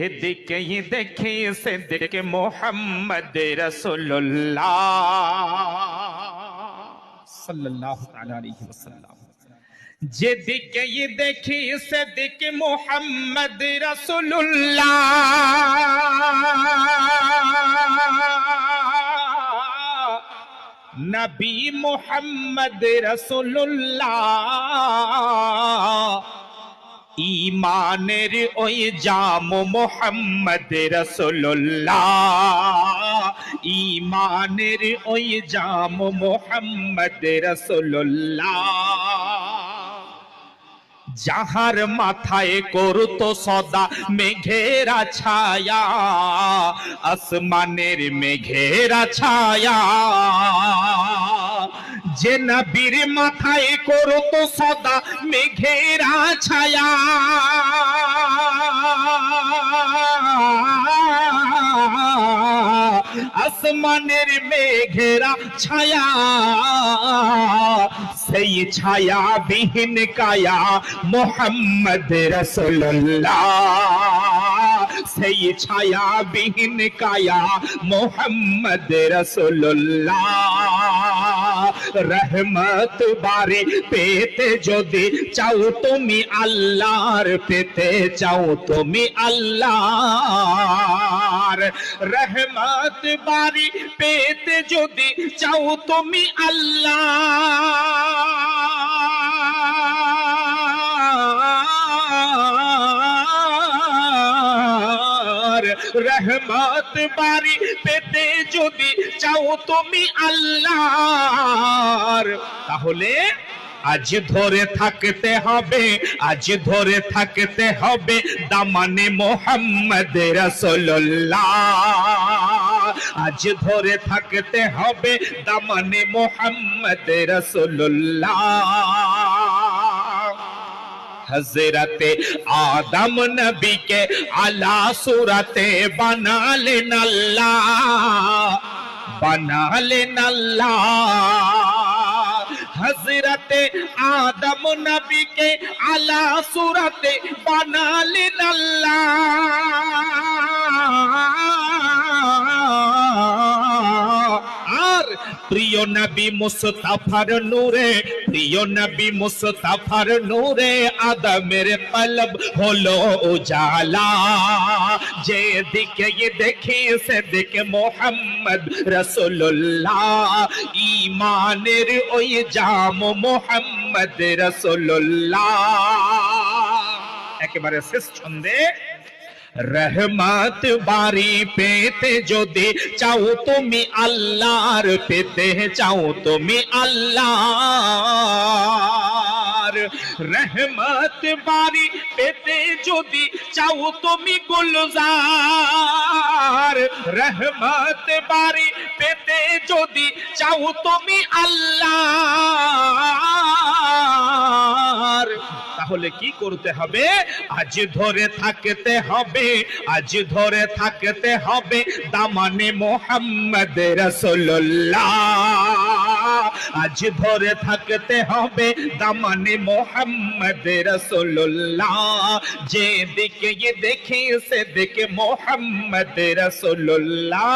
এদিকে দেখি সে দেখে মোহাম্মদ রসুল্লাহ সাল্লাল্লাহু তাআলা আলাইহি ওয়াসাল্লাম যেদিকে দেখি সেদিকে মোহাম্মদ রসুল্লাহ নবী মোহাম্মদ রসুল্লাহ ইমানের ওই জাম মোহাম্মদ রসুল্লাহ ইমানের ওই জাম মোহাম্মদ রসুল্লাহ যাহার মাথায় করতো সদা মেঘেরা ছায়া, আসমানের মেঘেরা ছায়া। যে নবীর মাথায় করতো সদা মেঘেরা ছায়া। আসমানের মেঘেরা ছায়া, সেই ছায়া বিহীন কায়া মোহাম্মদ রসুল্লাহ সেই ছায়া বিহীন কায়া মোহাম্মদ রসুল্লাহ রহমত বারে পেতে যদি চাও তুমি আল্লাহর, পেতে চাও তুমি আল্লাহর। রহমত বারে পেতে যদি চাও তুমি আল্লাহ রহমত বারি পেতে যদি চাও তুমি আল্লাহর, তাহলে আজ ধরে থাকতে হবে, আজ ধরে থাকতে হবে দামানে মোহাম্মদ রসল্লাহ আজ ধরে থাকতে হবে দামানে মোহাম্মদ রসল্লাহ हज़रत आदम नबी के अला सूरत बना लेन अल्लाह बना लेन अल्लाह हज़रत आदम नबी के अला सूरत बना लेन अल्लाह প্রিয় নবী মুস্তাফার নূরে, প্রিয় নবী মুস্তাফার নূরে, আদমের কলব হলো উজালা। যে দিকে দেখি সে দিকে মোহাম্মদ রসুল্লাহ ইমানের ওই জাম মোহাম্মদ রসুল্লাহ একেবারে শেষ ছন্দে রহমত বাড়ি পেতে যদি চাও তুমি আল্লাহর পেতে চাও তুমি আল্লাহর রহমত বাড়ি পেতে যদি চাও তুমি গুলজার রহমত বাড়ি পেতে যদি চাও তুমি আল্লাহর। তাহলে কি করতে হবে? আজ ধরে থাকতে হবে, আজ ধরে থাকতে হবে দামানে মোহাম্মদ রসুল্লাহ আজ ধরে থাকতে হবে দামানে মোহাম্মদ রসুল্লাহ যে দিকে দেখি সে দিকে মোহাম্মদ রসুল্লাহ